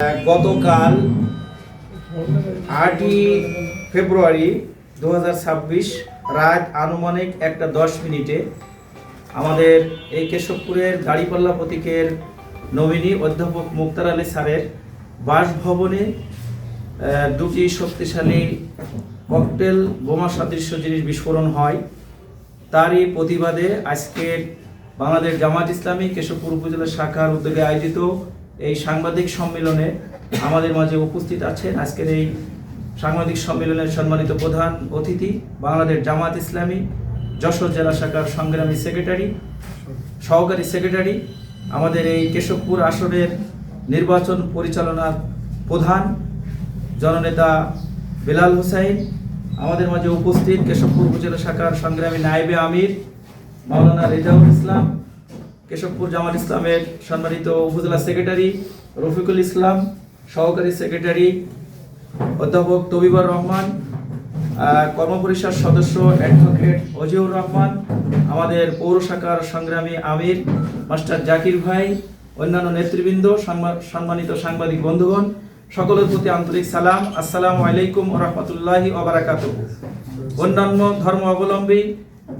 গতকাল আটই ফেব্রুয়ারি দু হাজার ছাব্বিশ রাত আনুমানিক একটা দশ মিনিটে আমাদের এই কেশবপুরের দাড়িপাল্লা প্রতীকের নমিনী অধ্যাপক মুক্তার আলী স্যারের বাসভবনে দুটি শক্তিশালী ককটেল বোমা সাদৃশ্য জিনিস বিস্ফোরণ হয়। তারই প্রতিবাদে আজকের বাংলাদেশ জামাত ইসলামী কেশবপুর উপজেলা শাখার উদ্যোগে আয়োজিত এই সাংবাদিক সম্মেলনে আমাদের মাঝে উপস্থিত আছেন আজকের এই সাংবাদিক সম্মেলনের সম্মানিত প্রধান অতিথি বাংলাদেশ জামাত ইসলামী, যশোর জেলা শাখার সংগ্রামী সেক্রেটারি, সহকারী সেক্রেটারি, আমাদের এই কেশবপুর আসনের নির্বাচন পরিচালনার প্রধান জননেতা বেলাল হুসাইন, আমাদের মাঝে উপস্থিত কেশবপুর উপজেলা শাখার সংগ্রামী নায়েবে আমির, মাওলানা রেজাউল ইসলাম কেশবপুর জামাত ইসলামের সম্মানিত উপজেলা সেক্রেটারি, রফিকুল ইসলাম সহকারী সেক্রেটারি, অধ্যাপক তবিবর রহমান কর্মপরিষদ সদস্য অ্যাডভোকেট অজিউর রহমান, আমাদের পৌর শাখার সংগ্রামী আমির, মাস্টার জাকির ভাই, অন্যান্য নেতৃবৃন্দ সম্মানিত সাংবাদিক বন্ধুগণ, সকলের প্রতি আন্তরিক সালাম। আসসালামু আলাইকুম রহমতুল্লাহি ওবরাকাত অন্যান্য ধর্ম অবলম্বী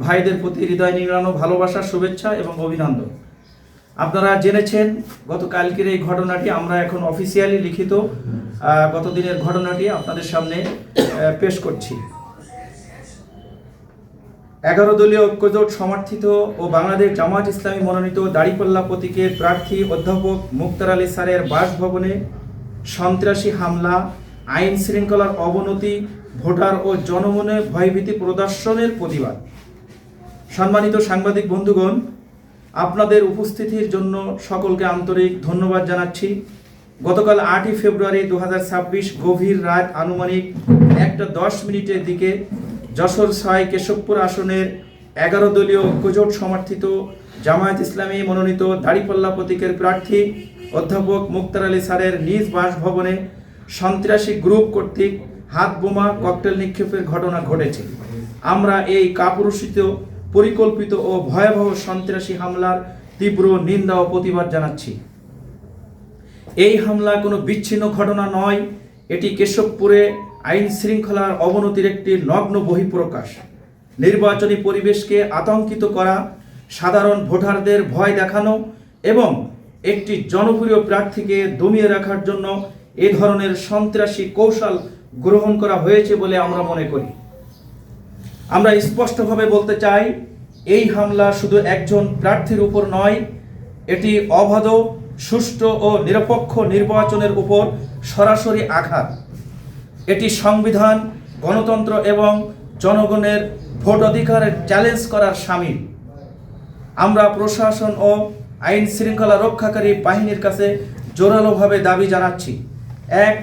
ভাইদের প্রতি হৃদয় নিংড়ানো ভালোবাসা শুভেচ্ছা এবং অভিনন্দন। আপনারা জেনেছেন গত কালকের এই ঘটনাটি আমরা এখন অফিসিয়ালি লিখিত আহ, গত দিনের ঘটনাটি আপনাদের সামনে পেশ করছি। এগারো দলীয় ঐক্যজোট সমর্থিত ও বাংলাদেশ জামাত ইসলামী মনোনীত দাড়িপাল্লা প্রতীকের প্রার্থী অধ্যাপক মুক্তার আলী স্যারের বাসভবনে সন্ত্রাসী হামলা আইন শৃঙ্খলার অবনতি ভোটার ও জনমনে ভয়ভীতি প্রদর্শনের প্রতিবাদ। সম্মানিত সাংবাদিক বন্ধুগণ, আপনাদের উপস্থিতির জন্য সকলকে আন্তরিক ধন্যবাদ জানাচ্ছি। গতকাল আটই ফেব্রুয়ারি দু হাজার ছাব্বিশ গভীর রাত আনুমানিক একটা দশ মিনিটের দিকে যশোর ছয় কেশবপুর আসনের এগারো দলীয় ঐক্যজোট সমর্থিত জামায়াত ইসলামী মনোনীত দাড়িপাল্লা প্রতীকের প্রার্থী অধ্যাপক মুক্তার আলী স্যারের নিজ বাসভবনে সন্ত্রাসী গ্রুপ কর্তৃক হাত বোমা ককটেল নিক্ষেপের ঘটনা ঘটেছে। আমরা এই কাপুরুষিত পরিকল্পিত ও ভয়াবহ সন্ত্রাসী হামলার তীব্র নিন্দা ও প্রতিবাদ জানাচ্ছি। এই হামলা কোনো বিচ্ছিন্ন ঘটনা নয়, এটি কেশবপুরে আইন শৃঙ্খলার অবনতির একটি নগ্ন বহিঃপ্রকাশ। নির্বাচনী পরিবেশকে আতঙ্কিত করা, সাধারণ ভোটারদের ভয় দেখানো এবং একটি জনপ্রিয় প্রার্থীকে দমিয়ে রাখার জন্য এ ধরনের সন্ত্রাসী কৌশল গ্রহণ করা হয়েছে বলে আমরা মনে করি। আমরা স্পষ্টভাবে বলতে চাই, এই হামলা শুধু একজন প্রার্থীর উপর নয়, এটি অবাধ, সুষ্ঠু ও নিরপেক্ষ নির্বাচনের উপর সরাসরি আঘাত। এটি সংবিধান, গণতন্ত্র এবং জনগণের ভোট অধিকারের চ্যালেঞ্জ করার সামিল। আমরা প্রশাসন ও আইন শৃঙ্খলা রক্ষাকারী বাহিনীর কাছে জোরালোভাবে দাবি জানাচ্ছি। এক,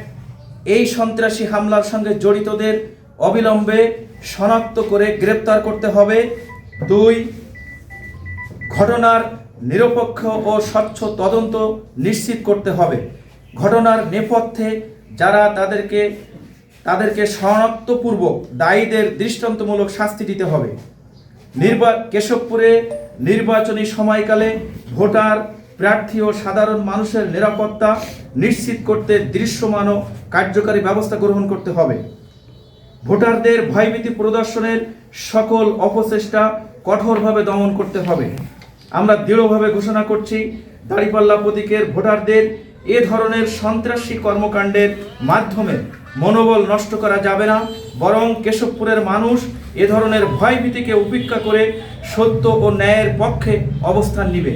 এই সন্ত্রাসী হামলার সঙ্গে জড়িতদের অবিলম্বে শনাক্ত করে গ্রেপ্তার করতে হবে। দুই, ঘটনার নিরপেক্ষ ও স্বচ্ছ তদন্ত নিশ্চিত করতে হবে। ঘটনার নেপথ্যে যারা তাদেরকে তাদেরকে শনাক্তপূর্বক দায়ীদের দৃষ্টান্তমূলক শাস্তি দিতে হবে। নির্বা, কেশবপুরে নির্বাচনী সময়কালে ভোটার, প্রার্থী ও সাধারণ মানুষের নিরাপত্তা নিশ্চিত করতে দৃশ্যমান ও কার্যকারী ব্যবস্থা গ্রহণ করতে হবে। ভোটারদের ভয়ভীতি প্রদর্শনের সকল অপচেষ্টা কঠোরভাবে দমন করতে হবে। আমরা দৃঢ়ভাবে ঘোষণা করছি, দাঁড়িপাল্লা প্রতীকের ভোটারদের এ ধরনের সন্ত্রাসী কর্মকাণ্ডের মাধ্যমে মনোবল নষ্ট করা যাবে না, বরং কেশবপুরের মানুষ এ ধরনের ভয়ভীতিকে উপেক্ষা করে সত্য ও ন্যায়ের পক্ষে অবস্থান নিবে।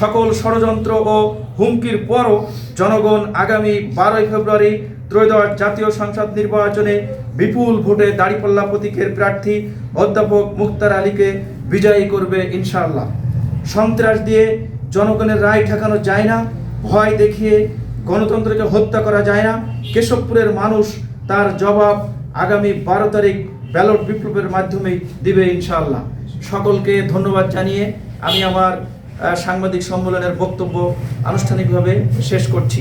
সকল ষড়যন্ত্র ও হুমকির পরও জনগণ আগামী বারোই ফেব্রুয়ারি ত্রয়োদশ জাতীয় সংসদ নির্বাচনে বিপুল ভোটে দাঁড়িপাল্লা প্রতীকের প্রার্থী অধ্যাপক মুক্তার আলীকে বিজয়ী করবে ইনশাআল্লাহ। সন্ত্রাস দিয়ে জনগণের রায় ঠেকানো যায় না, ভয় দেখিয়ে গণতন্ত্রকে হত্যা করা যায় না। কেশবপুরের মানুষ তার জবাব আগামী বারো তারিখ ব্যালট বিপ্লবের মাধ্যমে দিবে ইনশাআল্লাহ। সকলকে ধন্যবাদ জানিয়ে আমি আমার সাংবাদিক সম্মেলনের বক্তব্য আনুষ্ঠানিকভাবে শেষ করছি।